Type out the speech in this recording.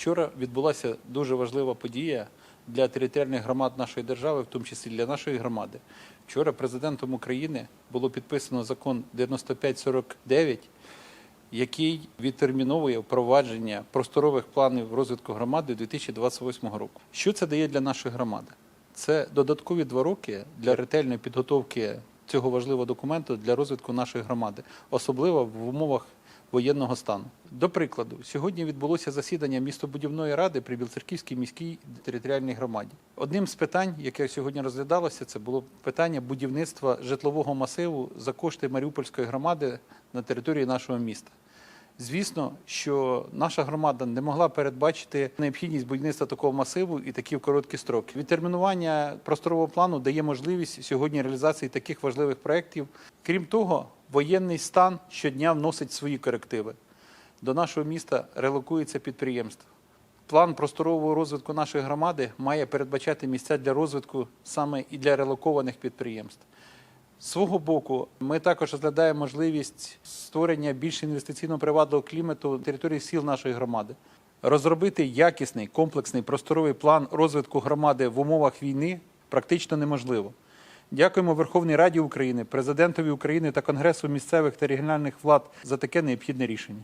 Вчора відбулася дуже важлива подія для територіальних громад нашої держави, в тому числі для нашої громади. Вчора президентом України було підписано закон 9549, який відтерміновує впровадження просторових планів розвитку громади 2028 року. Що це дає для нашої громади? Це додаткові два роки для ретельної підготовки цього важливого документу для розвитку нашої громади, особливо в умовах воєнного стану. До прикладу, сьогодні відбулося засідання містобудівної ради при Білоцерківській міській територіальній громаді. Одним з питань, яке сьогодні розглядалося, це було питання будівництва житлового масиву за кошти Маріупольської громади на території нашого міста. Звісно, що наша громада не могла передбачити необхідність будівництва такого масиву і такі в короткі строки. Відтермінування просторового плану дає можливість сьогодні реалізації таких важливих проєктів. Крім того, воєнний стан щодня вносить свої корективи. До нашого міста релокується підприємство. План просторового розвитку нашої громади має передбачати місця для розвитку саме і для релокованих підприємств. З свого боку, ми також розглядаємо можливість створення більш інвестиційно-приватного клімату на території сіл нашої громади, розробити якісний комплексний просторовий план розвитку громади в умовах війни практично неможливо. Дякуємо Верховній Раді України, президентові України та Конгресу місцевих та регіональних влад за таке необхідне рішення.